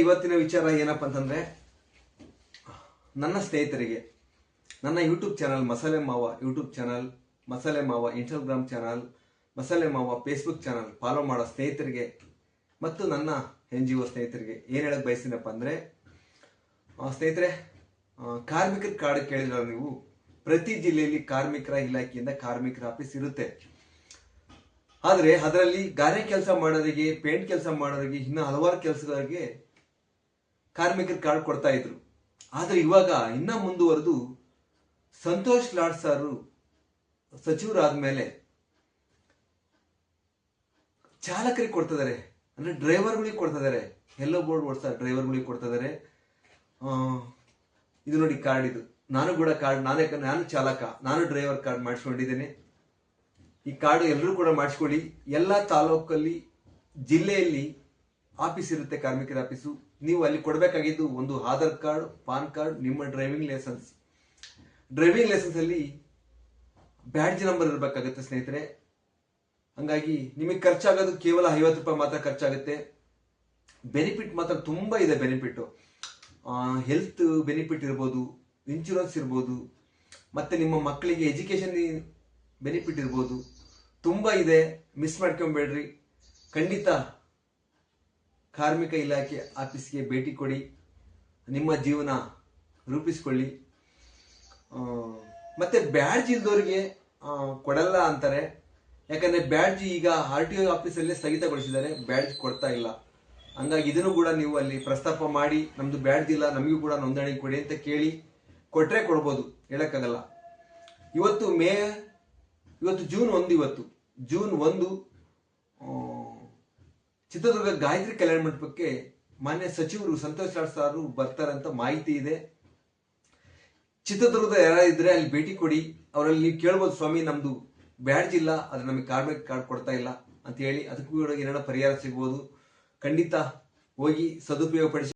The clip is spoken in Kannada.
ಇವತ್ತಿನ ವಿಚಾರ ಏನಪ್ಪ ಅಂತಂದ್ರೆ, ನನ್ನ ಸ್ನೇಹಿತರಿಗೆ, ನನ್ನ ಯೂಟ್ಯೂಬ್ ಚಾನಲ್ ಮಸಾಲೆ ಮಾವ ಯೂಟ್ಯೂಬ್ ಚಾನಲ್, ಮಸಾಲೆ ಮಾವ ಇನ್ಸ್ಟಾಗ್ರಾಮ್ ಚಾನಲ್, ಮಸಾಲೆ ಮಾವ ಫೇಸ್ಬುಕ್ ಚಾನಲ್ ಫಾಲೋ ಮಾಡೋ ಸ್ನೇಹಿತರಿಗೆ ಮತ್ತು ನನ್ನ ಎನ್ ಜಿ ಒ ಸ್ನೇಹಿತರಿಗೆ ಏನು ಹೇಳಕ್ ಬಯಸ್ತೀನಪ್ಪ ಅಂದ್ರೆ ಸ್ನೇಹಿತರೆ ಕಾರ್ಮಿಕರ ಕಾರ್ಡ್ ಕೇಳಿದ್ರ ನೀವು? ಪ್ರತಿ ಜಿಲ್ಲೆಯಲ್ಲಿ ಕಾರ್ಮಿಕರ ಇಲಾಖೆಯಿಂದ ಕಾರ್ಮಿಕರ ಆಫೀಸ್ ಇರುತ್ತೆ. ಆದ್ರೆ ಅದರಲ್ಲಿ ಗಾರೆ ಕೆಲಸ ಮಾಡೋರಿಗೆ, ಪೇಂಟ್ ಕೆಲಸ ಮಾಡೋರಿಗೆ, ಇನ್ನೂ ಹಲವಾರು ಕೆಲಸಗಳಿಗೆ ಕಾರ್ಮಿಕರ ಕಾರ್ಡ್ ಕೊಡ್ತಾ ಇದ್ರು. ಆದರೆ ಇವಾಗ ಇನ್ನ ಮುಂದುವರೆದು ಸಂತೋಷ್ ಲಾಡ್ ಸಾರು ಸಚಿವರಾದ್ಮೇಲೆ ಚಾಲಕರಿಗೆ ಕೊಡ್ತಿದ್ದಾರೆ ಅಂದ್ರೆ ಡ್ರೈವರ್ಗಳಿಗೆ ಕೊಡ್ತಿದ್ದಾರೆ ಎಲ್ಲೋ ಬೋರ್ಡ್ ಓಡಿಸ್ತಾರೆ ಡ್ರೈವರ್ಗಳಿಗೆ ಕೊಡ್ತಿದ್ದಾರೆ ಆ, ಇದು ನೋಡಿ ಕಾರ್ಡ್ ಇದು. ನಾನು ಕೂಡ ಕಾರ್ಡ್ ನಾನೇ ನಾನು ಚಾಲಕ ನಾನು ಡ್ರೈವರ್ ಕಾರ್ಡ್ ಮಾಡಿಸ್ಕೊಂಡಿದ್ದೇನೆ. ಈ ಕಾರ್ಡ್ ಎಲ್ಲರೂ ಕೂಡ ಮಾಡಿಸ್ಕೊಳ್ಳಿ ಎಲ್ಲ ತಾಲೂಕಲ್ಲಿ ಜಿಲ್ಲೆಯಲ್ಲಿ ಆಫೀಸ್ ಇರುತ್ತೆ, ಕಾರ್ಮಿಕರ ಆಫೀಸು. ನೀವು ಅಲ್ಲಿ ಕೊಡಬೇಕಾಗಿದ್ದು ಒಂದು ಆಧಾರ್ ಕಾರ್ಡ್, ಪಾನ್ ಕಾರ್ಡ್, ನಿಮ್ಮ ಡ್ರೈವಿಂಗ್ ಲೈಸೆನ್ಸ್. ಡ್ರೈವಿಂಗ್ ಲೈಸೆನ್ಸ್ ಅಲ್ಲಿ ಬ್ಯಾಡ್ಜ್ ನಂಬರ್ ಇರಬೇಕಾಗುತ್ತೆ ಸ್ನೇಹಿತರೆ. ಹಂಗಾಗಿ ನಿಮಗೆ ಖರ್ಚಾಗೋದು ಕೇವಲ ಐವತ್ತು ರೂಪಾಯಿ ಮಾತ್ರ ಖರ್ಚಾಗುತ್ತೆ. ಬೆನಿಫಿಟ್ ಮಾತ್ರ ತುಂಬ ಇದೆ ಬೆನಿಫಿಟ್. ಹೆಲ್ತ್ ಬೆನಿಫಿಟ್ ಇರ್ಬೋದು, ಇನ್ಶೂರೆನ್ಸ್ ಇರ್ಬೋದು, ಮತ್ತೆ ನಿಮ್ಮ ಮಕ್ಕಳಿಗೆ ಎಜುಕೇಶನ್ ಬೆನಿಫಿಟ್ ಇರ್ಬೋದು. ತುಂಬ ಇದೆ, ಮಿಸ್ ಮಾಡ್ಕೊಂಬೇಡ್ರಿ. ಖಂಡಿತ ಕಾರ್ಮಿಕ ಇಲಾಖೆ ಆಫೀಸ್ಗೆ ಭೇಟಿ ಕೊಡಿ, ನಿಮ್ಮ ಜೀವನ ರೂಪಿಸ್ಕೊಳ್ಳಿ. ಮತ್ತೆ ಬ್ಯಾಡ್ಜ್ ಇಲ್ದವ್ರಿಗೆ ಕೊಡಲ್ಲ ಅಂತಾರೆ. ಯಾಕಂದ್ರೆ ಬ್ಯಾಡ್ಜ್ ಈಗ ಆರ್ ಟಿ ಒ ಆಫೀಸಲ್ಲೇ ಸ್ಥಗಿತಗೊಳಿಸಿದ್ದಾರೆ, ಬ್ಯಾಡ್ಜ್ ಕೊಡ್ತಾ ಇಲ್ಲ. ಹಂಗಾಗಿ ಇದನ್ನು ಕೂಡ ನೀವು ಅಲ್ಲಿ ಪ್ರಸ್ತಾಪ ಮಾಡಿ, ನಮ್ದು ಬ್ಯಾಡ್ಜ್ ಇಲ್ಲ, ನಮಗೂ ಕೂಡ ನೋಂದಣಿ ಕೊಡಿ ಅಂತ ಕೇಳಿ ಕೊಟ್ಟರೆ ಕೊಡ್ಬೋದು, ಹೇಳಕ್ಕಾಗಲ್ಲ. ಇವತ್ತು ಮೇ, ಇವತ್ತು ಜೂನ್ ಒಂದು ಇವತ್ತು, ಜೂನ್ ಒಂದು ಚಿತ್ರದುರ್ಗ ಗಾಯತ್ರಿ ಕಲ್ಯಾಣ ಮಂಟಪಕ್ಕೆ ಮಾನ್ಯ ಸಚಿವರು ಸಂತೋಷ್ ಲಾಡ್ ಸಾರು ಬರ್ತಾರಂತ ಮಾಹಿತಿ ಇದೆ. ಚಿತ್ರದುರ್ಗದ ಯಾರಿದ್ರೆ ಅಲ್ಲಿ ಭೇಟಿ ಕೊಡಿ. ಅವರಲ್ಲಿ ಕೇಳ್ಬೋದು, ಸ್ವಾಮಿ, ನಮ್ದು ಬ್ಯಾಡ್ಜ್ ಇಲ್ಲ ಆದ್ರೆ ನಮಗೆ ಕಾರ್ಮಿಕ ಕಾರ್ಡ್ ಕೊಡ್ತಾ ಇಲ್ಲ ಅಂತ ಹೇಳಿ, ಅದಕ್ಕೂ ಏನಾರ ಪರಿಹಾರ ಸಿಗ್ಬೋದು. ಖಂಡಿತ ಹೋಗಿ ಸದುಪಯೋಗ ಪಡಿಸಿ